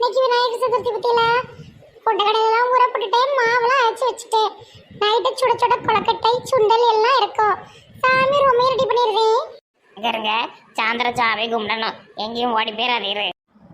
இன்னைக்கு விநாயகர் சதுர்த்தி பத்தியில கொண்ட கடையெல்லாம் ஊற போட்டுட்டேன் மாவெல்லாம் அரைச்சி வச்சுட்டேன். நைட்டு சுட சுட கொலக்கட்டை சுண்டல் எல்லாம் இருக்கும். சாமி ரொம்ப ரெடி பண்ணிடுறேன். இருங்க. சாந்திர சாமி கும்பிடணும். எங்கேயும் ஓடி போயிடாதீரு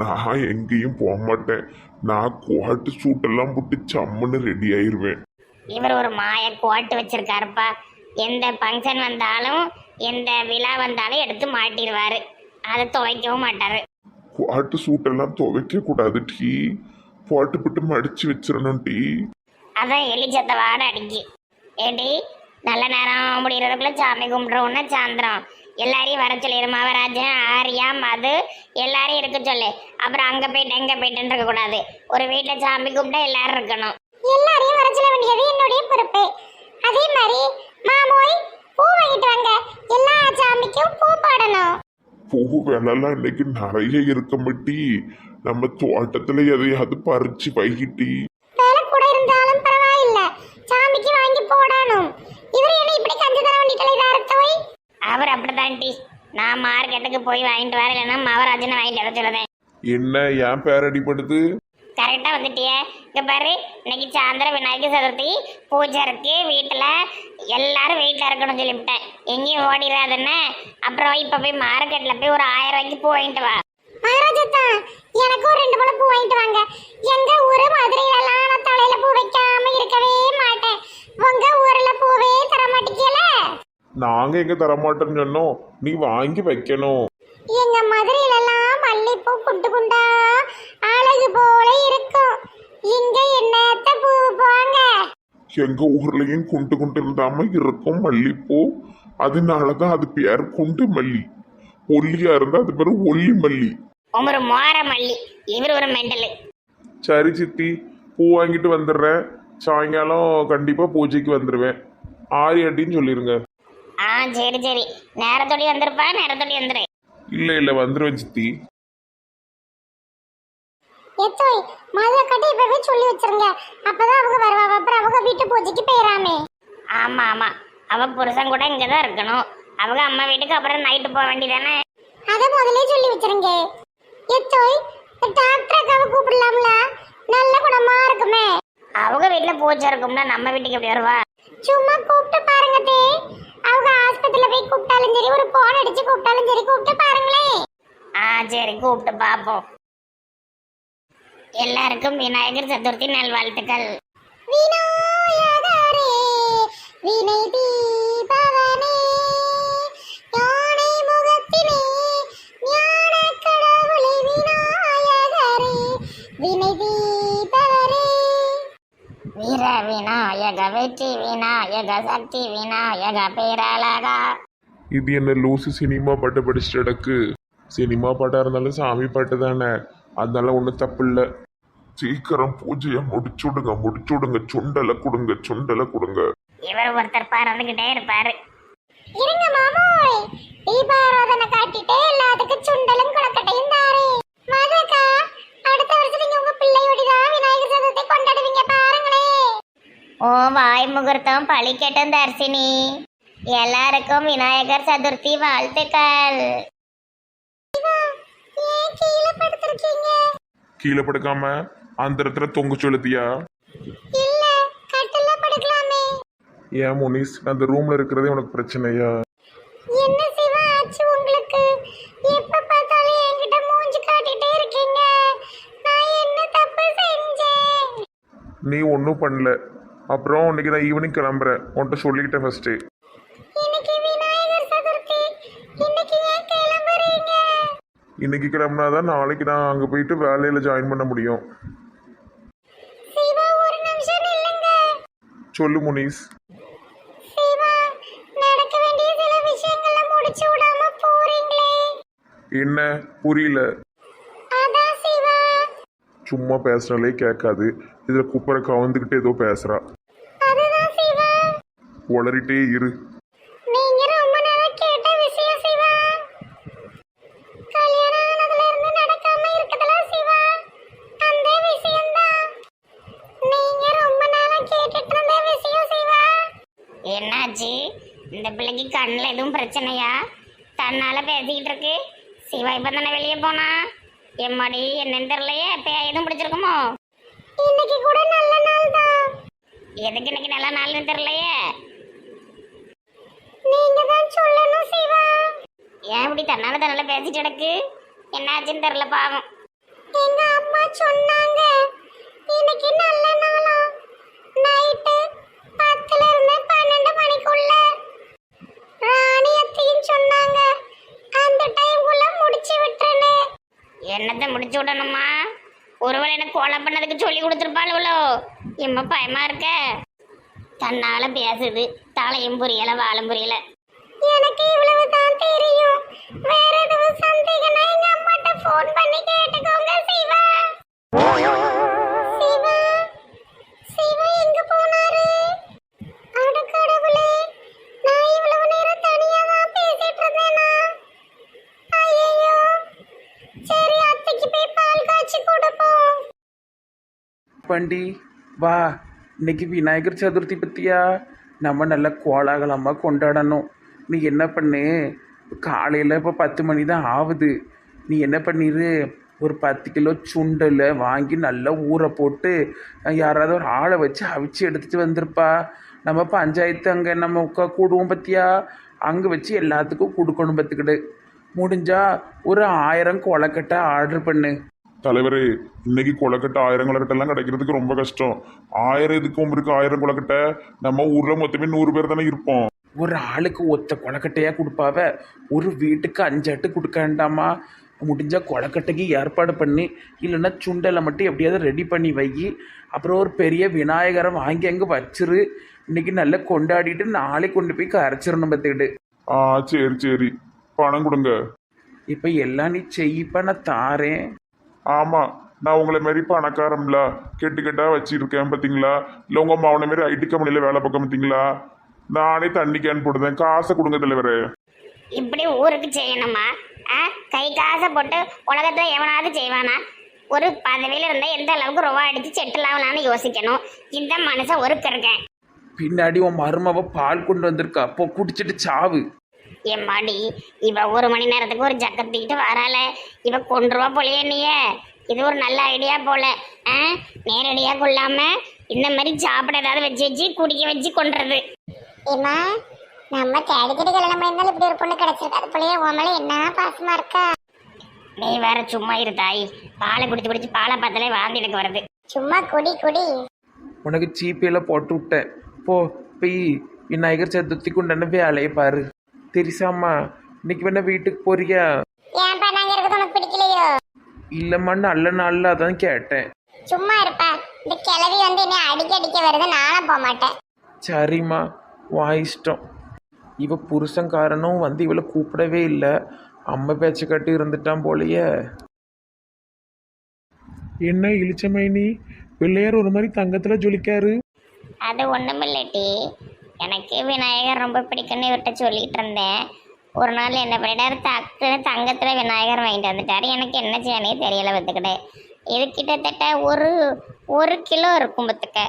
நான் எங்கேயும் போக மாட்டேன். நான் கோட்டு சூட்டெல்லாம் போட்டு சம்முன்னு ரெடி ஆயிருவேன். இவர் ஒரு மாய கோட்டு வச்சிருக்காருப்பா. எந்த ஃபங்க்ஷன் வந்தாலும் எந்த விழா வந்தாலும் எடுத்து மாட்டிடுவாரு. அதை துவைக்கவும் மாட்டாரு. கோட்டு சூட்டெல்லாம் துவைக்க கூடாது டீ. போட்டு போட்டு மடிச்சு வச்சிடணும் டீ. அதான் எலிச்சத்த வாட அடிக்கி. ஏடி நல்ல நேரம் முடிகிறதுக்குள்ள சாமி கும்பிட்றோன்னா சாந்திரம் எல்லாரையும் வர சொல்லிடு மவராஜன் ஆரியா மது எல்லாரையும் இருக்க சொல்லு. அப்புறம் அங்கே போயிட்டு எங்கே போயிட்டுன்னு இருக்கக்கூடாது ஒரு வீட்டில் சாமி கும்பிட்டா எல்லாரும் இருக்கணும். எல்லாரையும் வர சொல்ல வேண்டியது என்னுடைய பொறுப்பு. அதே மாதிரி மாமோய் பூ வாங்கிட்டு வாங்க. எல்லா சாமிக்கும் பூ போடணும். பூ விலைலாம் இன்னைக்கு நிறைய இருக்க மாட்டி நம்ம தோட்டத்துல எதையாவது பறிச்சு வைகிட்டி வேலை கூட இருந்தாலும் பரவாயில்ல. சாமிக்கு வாங்கி போடணும். இவர் என்ன இப்படி கஞ்சி தர வேண்டிட்டு இதை அர்த்தம் அவர் அப்படிதான் டி நான் மார்க்கெட்டுக்கு போய் வாங்கிட்டு வரேன் இல்லைன்னா மவராஜனை வாங்கிட்டு வர சொல்லுதேன். என்ன ஏன் பேர் அடிப்படுது கரெக்டாக வந்துட்டியே. இங்கே பாரு இன்னைக்கு சாயந்தர விநாயகர் சதுர்த்தி பூஜை இருக்கு வீட்டில் எல்லாரும் வீட்டில் இருக்கணும்னு சொல்லிவிட்டேன். எங்கேயும் ஓடிடாதுன்னு அப்புறம் இப்போ போய் மார்க்கெட்டில் போய் ஒரு ஆயிரம் ரூபாய்க்கு பூ வாங்கிட்டு வா. மகாராஜா எனக்கு ஒரு ரெண்டு மூணு பூ வாங்கிட்டு வாங்க. எங்க ஊரு மதுரையிலலாம் நான் தலையில பூ வைக்காம இருக்கவே மாட்டேன். உங்க ஊர்ல பூவே தர மாட்டேங்கல நாங்க எங்க தரமாட்டோம்னு சொன்னோம். நீ வாங்கி வைக்கணும். எங்க மதுரையிலலாம் மல்லிப்பூ குண்டு குண்டா அழகு போல இருக்கும் இங்க என்னத்த பூ போங்க எங்க ஊர்லயும் குண்டு குண்டு இல்லாம இருக்கும் மல்லிப்பூ அதனாலதான் அது பேர் குண்டு மல்லி. ஒல்லியா இருந்தா அது பேர் ஒல்லி மல்லி. ஒரு மோர மல்லி. இவர் ஒரு மெண்டலு. சரி சித்தி பூ வாங்கிட்டு வந்துடுறேன். சாயங்காலம் கண்டிப்பா பூஜைக்கு வந்துடுவேன் ஆரி அட்டின்னு சொல்லிருங்க. ஆ சரி சரி. நேரத்தோடி வந்திருப்பா நேரத்தோடி வந்துரு. இல்ல இல்ல வந்துருவேன் சித்தி. எத்தோய் மதுரை கட்டி இப்பவே சொல்லி வச்சிருங்க. அப்பதான் அவங்க வருவாங்க. அப்புறம் அவங்க வீட்டு பூஜைக்கு போயிடாமே ஆமாம் ஆமாம் அவள் புருஷன் கூட இங்கே தான் இருக்கணும். அவங்க அம்மா வீட்டுக்கு அப்புறம் நைட்டு போக வேண்டியதானே? அத முதல்ல சொல்லி வச்சிருங்க. எத்தோய் டாக்டர் அக்காவை கூப்பிடலாம்ல. நல்ல குணமா இருக்குமே. அவங்க வீட்டில் பூஜை இருக்கும்னா நம்ம வீட்டுக்கு எப்படி வருவா? சும்மா கூப்பிட்டு பாருங்க தே. அவங்க ஆஸ்பத்திரியில போய் கூப்பிட்டாலும் சரி ஒரு போன் அடிச்சு கூப்பிட்டாலும் சரி கூப்பிட்டு பாருங்களேன். ஆ சரி கூப்பிட்டு பார்ப்போம் எல்லாருக்கும் விநாயகர் சதுர்த்தி நல்வாழ்த்துக்கள். வினை தீபவனே யானை முகத்தினே ஞான கடவுளே விநாயகரே வினை தீபவரே வீர விநாயக வெற்றி விநாயக சக்தி விநாயக பேரழகா. இது என்ன லூசு சினிமா பாட்டு படிச்சுட்டு கிடக்கு? சினிமா பாட்டா இருந்தாலும் சாமி பாட்டு தானே? அதனால ஒன்றும் தப்பு இல்லை. சீக்கிரம் பூஜையை முடிச்சு விடுங்க முடிச்சு விடுங்க சுண்டலை கொடுங்க சுண்டலை கொடுங்க. இவர் ஒருத்தர் பறந்துக்கிட்டே இருப்பாரு. இருங்க மாமோய். தீபாராதனை காட்டிட்டு எல்லாத்துக்கும் சுண்டலும் கொலக்கட்டையும் தாரே. மதுக்கா அடுத்த வருஷம் நீங்க உங்க பிள்ளையோடிதான் விநாயகர் சதுர்த்தி கொண்டாடுவீங்க பாருங்களே. ஓ வாய் முகூர்த்தம் பழிக்கட்டும் தர்சினி. எல்லாருக்கும் விநாயகர் சதுர்த்தி வாழ்த்துக்கள். கீழே படுக்காம அந்த இடத்துல தொங்கு சொல்லுத்தியா இல்ல கட்டில படுக்கலாமே. ஏன் முனிஸ் அந்த ரூம்ல இருக்கிறதே உனக்கு பிரச்சனையா? என்ன சிவா ஆச்சு உங்களுக்கு? எப்ப பார்த்தாலும் என்கிட்ட மூஞ்சி காட்டிட்டே இருக்கீங்க. நான் என்ன தப்பு செஞ்சேன்? நீ ஒன்றும் பண்ணல. அப்புறம் இன்னைக்கு நான் ஈவினிங் கிளம்புறேன். உன்கிட்ட சொல்லிக்கிட்டேன் ஃபர்ஸ்ட்டு இன்னைக்கு விநாயகர் சதுர்த்தி. இன்னைக்கு ஏன் கிளம்புறீங்க? இன்னைக்கு கிளம்புனாதான் நாளைக்கு நான் அங்கே போயிட்டு வேலையில் ஜாயின் பண்ண முடியும் சிவா ஒரு நிமிஷம் நில்லுங்க சொல்லு முனிஸ் சிவா நடக்க வேண்டிய சில விஷயங்களை முடிச்சு விடாம போறீங்களே. என்ன? புரியல. சும்மா பேசுனாலே கேட்காது. இதில் குப்பரை கவுந்துக்கிட்டு ஏதோ சிவா. உளறிட்டே இரு. இந்த பிள்ளைக்கு கண்ணில் எதுவும் பிரச்சனையா? தன்னால பேசிக்கிட்டு இருக்கு. சிவா இப்போ தானே வெளியே போனா? எம்மாடி என்னன்னு தெரியலையே. இப்போ எதுவும் பிடிச்சிருக்குமோ? இன்னைக்கு கூட நல்ல நாள் தான். எதுக்கு இன்னைக்கு நல்ல நாள்னு தெரியலையே? நீங்க தான் சொல்லணும் சிவா. ஏன் இப்படி தன்னால தன்னால பேசிட்டு கிடக்கு? என்னாச்சுன்னு தெரியல பாவம். எங்க அம்மா சொன்னாங்க இன்னைக்கு நல்ல நாளா. நைட்டு பத்துல இருந்து பன்னெண்டு மணிக்குள்ள. ராணி அத்தையும் சொன்னாங்க. அந்த டைம்குள்ள முடிச்சு விட்டுறேன்னு என்னத்தை முடிச்சு விடணுமா? ஒருவேளை எனக்கு கொலை பண்ணதுக்கு சொல்லி கொடுத்துருப்பாளுவளோ. இம்ம பயமா இருக்க? தன்னால பேசுது. தலையும் புரியல வாழும் புரியல. எனக்கு இவ்வளவு தான் தெரியும். வேற எதுவும் சந்தேகம்னா எங்க அம்மாட்ட ஃபோன் பண்ணி கேட்டுக்கோங்க சிவா சிவா. பண்டி. வா இன்னைக்கு விநாயகர் சதுர்த்தி பற்றியா நம்ம நல்லா கோலாகலமாக கொண்டாடணும். நீ என்ன பண்ணு? காலையில் இப்போ பத்து மணி தான் ஆகுது நீ என்ன பண்ணிடு ஒரு பத்து கிலோ சுண்டலை வாங்கி நல்லா ஊற போட்டு யாராவது ஒரு ஆளை வச்சு அவிச்சு எடுத்துகிட்டு வந்திருப்பா. நம்ம பஞ்சாயத்து அங்கே நம்ம உட்கா கூடுவோம் பற்றியா அங்கே வச்சு எல்லாத்துக்கும் கொடுக்கணும் பார்த்துக்கிடு முடிஞ்சால் ஒரு ஆயிரம் கொலக்கட்டை ஆர்டர் பண்ணு. தலைவரே இன்னைக்கு கொலக்கட்டை ஆயிரம் கொலக்கட்டைலாம் கிடைக்கிறதுக்கு ரொம்ப கஷ்டம். ஆயிரம் இதுக்கும் இருக்கு ஆயிரம் கொலக்கட்டை நம்ம ஊர்ல மொத்தமே நூறு பேர் தானே இருப்போம். ஒரு ஆளுக்கு ஒத்த கொலக்கட்டையாக கொடுப்பாவ? ஒரு வீட்டுக்கு அஞ்சாட்டு கொடுக்க வேண்டாமா? முடிஞ்சா கொலக்கட்டைக்கு ஏற்பாடு பண்ணி இல்லைன்னா சுண்டலை மட்டும் எப்படியாவது ரெடி பண்ணி வை. அப்புறம் ஒரு பெரிய விநாயகரை வாங்கி அங்கே வச்சிரு. இன்னைக்கு நல்லா கொண்டாடிட்டு நாளைக்கு கொண்டு போய் கரைச்சிடணும் பார்த்துக்கிட்டு. ஆ சரி சரி. பணம் கொடுங்க. இப்போ எல்லாம் நீ செய்ப்பா நான் தாரேன். ஆமா நான் உங்களை மாரி பணக்காரம்ல கெட்டு கெட்டா வச்சிருக்கேன் பார்த்தீங்களா இல்லை உங்க மாவன மாரி ஐடி கம்பெனியில் வேலை பார்க்க பார்த்தீங்களா நானே தண்ணி கேன் போடுதேன் காசை கொடுங்க தலைவரே. இப்படி ஊருக்கு செய்யணுமா? ஆ? கை காசை போட்டு உலகத்துல எவனாவது செய்வானா? ஒரு பதவியில இருந்தா எந்த அளவுக்கு ரூபா அடிச்சு செட்டில் ஆகலாம்னு யோசிக்கணும். இந்த மனுஷன் ஒருக்கு இருக்கேன். பின்னாடி உன் மருமவ பால் கொண்டு வந்திருக்கா. அப்போ குடிச்சிட்டு சாவு. எம்மாடி இவ ஒரு மணி நேரத்துக்கு ஒரு ஜக்க தூக்கிட்டு வரால இவ கொண்டுருவா போலயே நீயே. இது ஒரு நல்ல ஐடியா போல. ஆ? நேரடியா கொள்ளாம இந்த மாதிரி சாப்பிட ஏதாவது வச்சு வச்சு குடிக்க வச்சு கொண்டுறது ஏமா நம்ம தேடிக்கிட்டு கல்யாணம் பண்ணியிருந்தாலும் இப்படி ஒரு பொண்ணு கிடைச்சிருக்கு அது போலயே. உன் என்ன பாசமா இருக்கா? நீ வேற சும்மா இரு தாய். பாலை குடிச்சு குடிச்சு பாலை பார்த்தாலே வாந்தி எனக்கு வருது. சும்மா குடி குடி. உனக்கு ஜிபேல போட்டு விட்டேன். போ போய் விநாயகர் சதுர்த்திக்கு உண்டான வேலையை பாரு. தெரிசாமா இன்னைக்கு வேணா வீட்டுக்கு போறியா? ஏன்பா நாங்க இருக்கிறது உனக்கு பிடிக்கலையோ? இல்லைம்மா நல்ல நாளில் அதான் கேட்டேன். சும்மா இருப்பா. இந்த கிளவி வந்து என்னை அடிக்க அடிக்க வருது நானும் போக மாட்டேன். சரிம்மா வா இஷ்டம். இவ புருஷன்காரனும் வந்து இவளை கூப்பிடவே இல்லை. அம்மா பேச்சை கட்டி இருந்துட்டான் போலயே. என்ன இளிச்சமைனி பிள்ளையார் ஒரு மாதிரி தங்கத்துல ஜொலிக்காரு. அது ஒண்ணுமில்லட்டி எனக்கு விநாயகர் ரொம்ப பிடிக்கும்னு இவர்கிட்ட சொல்லிட்டு இருந்தேன். ஒரு நாள் என்ன பண்ணிட்டாரு தக்கு தங்கத்தில் விநாயகர் வாங்கிட்டு வந்துட்டாரு. எனக்கு என்ன செய்யனே தெரியல பத்துக்கிட்ட இது கிட்டத்தட்ட ஒரு ஒரு கிலோ இருக்கும் பத்துக்க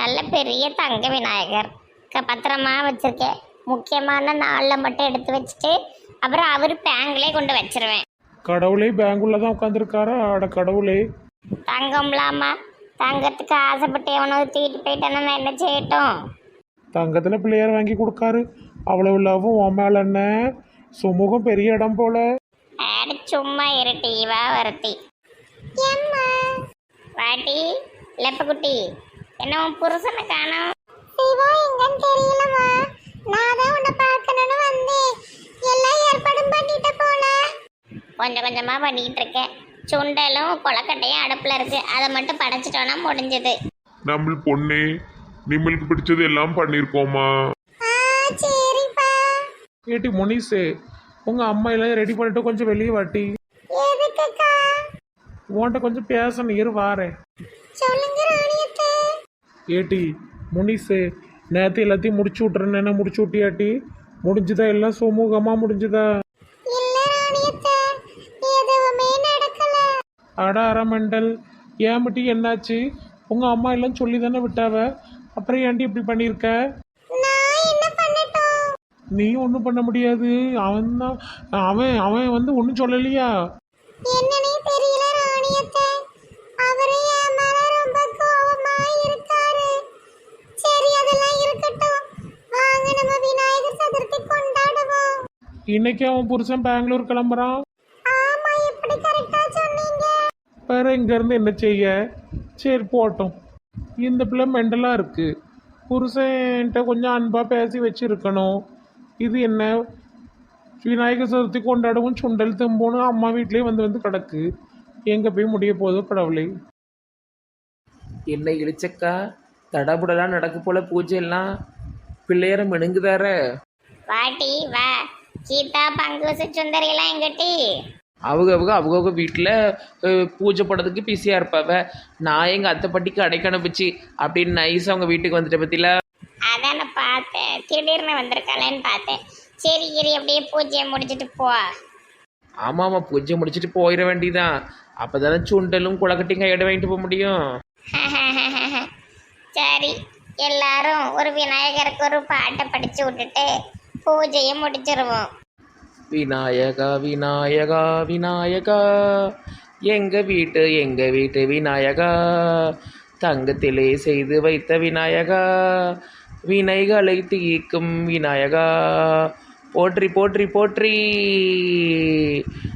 நல்ல பெரிய தங்க விநாயகர். க பத்திரமா வச்சிருக்கேன். முக்கியமான நாளில் மட்டும் எடுத்து வச்சுட்டு அப்புறம் அவர் பேங்க்லேயே கொண்டு வச்சிருவேன். கடவுளே பேங்குள்ள தான் உட்காந்துருக்காரா அட கடவுளே. தங்கம்லாமா தங்கத்துக்கு ஆசைப்பட்டு எவனோ தூக்கிட்டு போயிட்டேன்னா நான் என்ன செய்யட்டும்? தங்கத்துல பிள்ளையார் வாங்கி கொடுக்காரு. அவ்வளவு லாபம் உன் மேல என்ன? சுமூகம் பெரிய இடம் போல. ஆடு சும்மா இருட்டி வா வரட்டி வாட்டி லெப்பக்குட்டி என்ன உன் புருஷனை காணோம்? சிவா எங்கன்னு தெரியலமா நான் தான் உன்னை பார்க்கணும்னு வந்தேன். எல்லாம் ஏற்பாடும் பண்ணிட்ட போல. கொஞ்சம் கொஞ்சமாக பண்ணிக்கிட்டு இருக்கேன் சுண்டலும் கொலக்கட்டையும் அடுப்பில் இருக்கு. அதை மட்டும் படைச்சிட்டோன்னா முடிஞ்சது. நம்ம பொண்ணே நிம்மளுக்கு பிடிச்சது எல்லாம் பண்ணியிருக்கோமா ஏட்டி முனிசு உங்க அம்மா எல்லாம் ரெடி பண்ணிட்டு கொஞ்சம் வெளியே வாட்டி. உன்கிட்ட கொஞ்சம் பேசணும் இரு வாரேன். ஏட்டி முனிசு நேற்று எல்லாத்தையும் முடிச்சு விட்றேன்னு முடிச்சு விட்டியாட்டி? முடிஞ்சுதா எல்லாம் சுமூகமா முடிஞ்சுதா? அட அரமண்டல் ஏன் மட்டி என்னாச்சு? உங்க அம்மா எல்லாம் சொல்லி தானே விட்டாவ? அப்புறம் ஏன்டி இப்படி பண்ணியிருக்க? நீ ஒன்றும் பண்ண முடியாது. அவன் தான் அவன் அவன் வந்து ஒன்றும் சொல்லலையா? இன்னைக்கு அவன் புருஷன் பெங்களூர் கிளம்புறான். வேற இங்கேருந்து என்ன செய்ய? சரி போட்டோம். இந்த பிள்ளை மெண்டலாக இருக்கு. புருஷன்ட்ட கொஞ்சம் அன்பாக பேசி வச்சிருக்கணும். இது என்ன? விநாயகர் சதுர்த்தி கொண்டாடவும் சுண்டல் தும்போன்னு அம்மா வீட்லேயே வந்து வந்து கிடக்கு. எங்கே போய் முடிய போதோ கடவுளே. என்ன இழிச்சக்கா? தடபுடலாம் நடக்க போல பூஜை எல்லாம். பிள்ளையார மெனுங்குதார வாட்டி வா. கீதா பங்குசு சுந்தரி எல்லாம் எங்கிட்டி? அவங்க அவங்க அவங்கவுங்க வீட்டில் பூஜை போடுறதுக்கு பிஸியாக இருப்பாவ. நான் எங்கள் அத்தை பட்டிக்கு அடைக்க அனுப்பிச்சு அப்படின்னு நைஸ் அவங்க வீட்டுக்கு வந்துட்ட பற்றில அதான் நான் பார்த்தேன். திடீர்னு வந்திருக்காளேன்னு பார்த்தேன். சரி இரு அப்படியே பூஜையை முடிச்சிட்டு போ. ஆமாம் ஆமாம் பூஜை முடிச்சுட்டு போயிட வேண்டியதான் அப்போ தானே சுண்டலும் குளக்கட்டையும் கையிட வாங்கிட்டு போக முடியும். சரி எல்லாரும் ஒரு விநாயகருக்கு ஒரு பாட்டை படிச்சு விட்டுட்டு பூஜையை முடிச்சிருவோம். விநாயகா விநாயகா விநாயகா. எங்க வீட்டு எங்க வீட்டு விநாயகா. தங்கத்திலே செய்து வைத்த விநாயகா. வினைகளை தீக்கும் விநாயகா. போற்றி போற்றி போற்றி.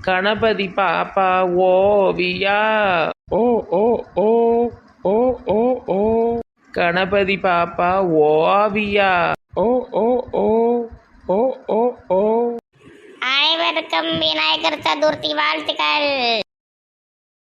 கணபதி பாப்பா ஓவியா. ஓ ஓ ஓ ஓ ஓ ஓ. கணபதி பாப்பா ஓவியா. ஓ ஓ ஓ ஓ ஓ ஓ. அனைவருக்கும் விநாயகர் சதுர்த்தி வாழ்த்துக்கள்